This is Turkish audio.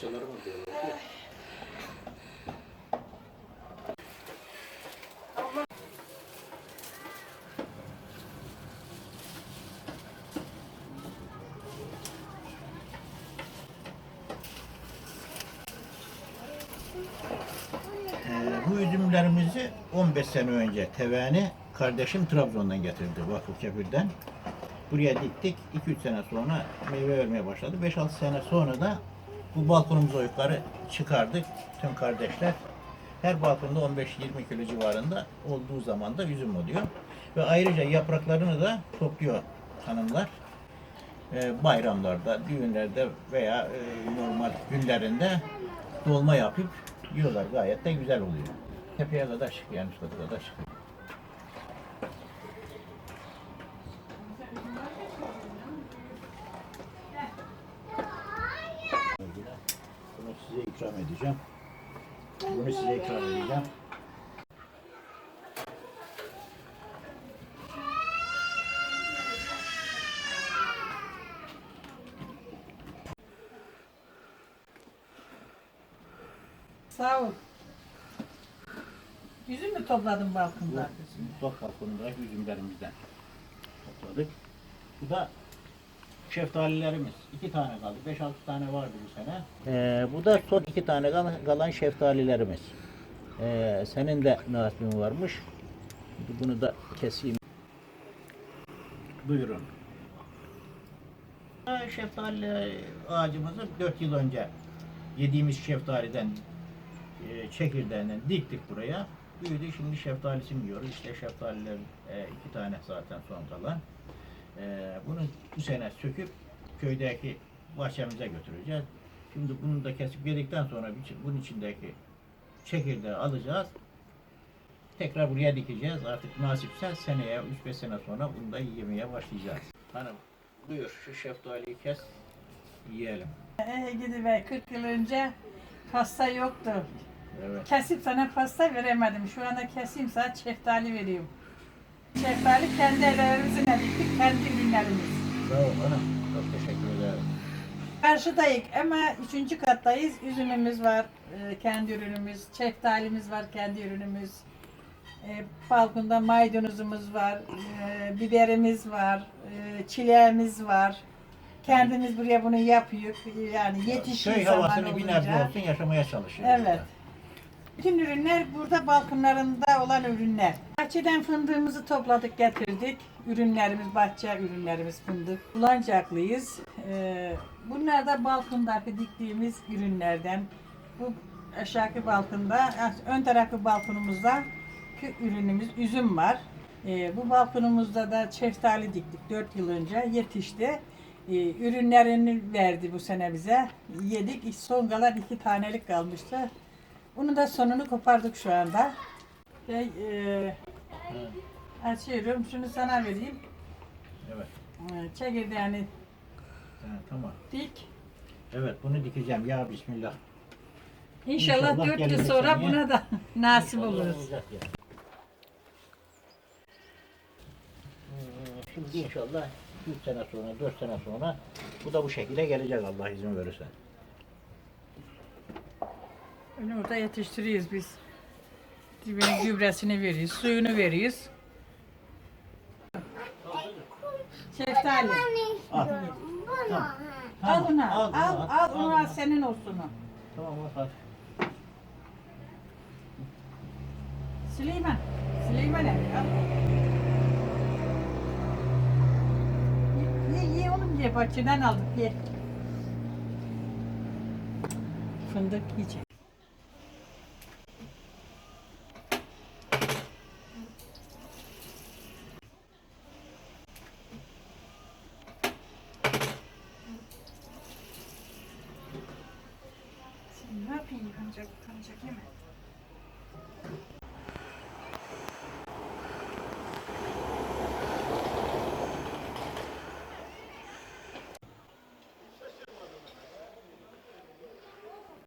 parçaları mı diyorlar? Ee, bu üzümlerimizi 15 sene önce teveni kardeşim Trabzon'dan getirdi Vakıf Kefir'den. Buraya diktik. 2-3 sene sonra meyve vermeye başladı. 5-6 sene sonra da bu balkonumuza yukarı çıkardık tüm kardeşler. Her balkonda 15-20 kilo civarında olduğu zaman da üzüm oluyor. Ve ayrıca yapraklarını da topluyor hanımlar. Ee, bayramlarda, düğünlerde veya e, normal günlerinde dolma yapıp yiyorlar. Gayet de güzel oluyor. Tepeye kadar çıkıyor, kata kadar çıkıyor. Bunu size ikram edeceğim. Bunu size ikram edeceğim. Sağ ol. Yüzüm mü topladın balkonda? Mutfak balkonundaki üzümlerimizden topladık. Bu da şeftalilerimiz. iki tane kaldı. 5-6 tane vardı bu sene. Ee, bu da son iki tane kalan, kalan şeftalilerimiz. Ee, senin de nasibin varmış. Bunu da keseyim. Buyurun. Ee, Şeftali ağacımızı 4 yıl önce yediğimiz şeftaliden e, çekirdeğinden diktik buraya. Büyüdü şimdi şeftalisini yiyoruz. İşte şeftaliler e, iki tane zaten son kalan. E, bunu bu sene söküp köydeki bahçemize götüreceğiz. Şimdi bunu da kesip yedikten sonra bunun içindeki çekirdeği alacağız. Tekrar buraya dikeceğiz. Artık nasipse seneye 3-5 sene sonra bunu da yemeye başlayacağız. Hanım buyur şu şeftaliyi kes yiyelim. Ee, gidiver 40 yıl önce pasta yoktu. Evet. Kesip sana pasta veremedim. Şu anda keseyim sana şeftali veriyorum. Şeftali kendi ellerimizle diktik, kendi ürünlerimiz. Sağ ol. Çok teşekkür ederim. Karşıdayız ama üçüncü kattayız. Üzümümüz var, e, kendi ürünümüz. Şeftalimiz var, kendi ürünümüz. E, balkonda maydanozumuz var, e, biberimiz var, e, çileğimiz var. Kendimiz buraya bunu yapıyoruz. Yani yetişir Köy zaman havasını bir nebze olsun yaşamaya çalışıyoruz. Evet. Bütün ürünler burada balkonlarında olan ürünler. Bahçeden fındığımızı topladık getirdik. Ürünlerimiz bahçe ürünlerimiz fındık. Bulancaklıyız. Ee, bunlar da balkondaki diktiğimiz ürünlerden. Bu aşağıki balkonda, ön tarafı balkonumuzda ürünümüz üzüm var. Ee, bu balkonumuzda da şeftali diktik 4 yıl önce yetişti. Ee, ürünlerini verdi bu sene bize. Yedik. Son kalan iki tanelik kalmıştı. Bunu da sonunu kopardık şu anda. Ve, e. açıyorum. Şunu sana vereyim. Evet. E, Çekirdeğini Ha, tamam. dik. Evet bunu dikeceğim ya Bismillah. İnşallah, İnşallah dört yıl sonra seneye. buna da nasip İnşallah oluruz. olacak ya. Ee, Şimdi inşallah 3 sene sonra, 4 sene sonra bu da bu şekilde gelecek Allah izin verirse. Bunu orada yetiştiriyoruz biz. Dibine gübresini veriyoruz, suyunu veriyoruz. Şeftali. Al. Al bunu, al, Al, al, al, al, al, onu al. senin olsun o. Tamam al, hadi. Süleyman, Süleyman abi, al. Ye, ye oğlum ye, bahçeden aldık, ye. Fındık yiyecek. Yapayım? Yıkanacak, yıkanacak yeme.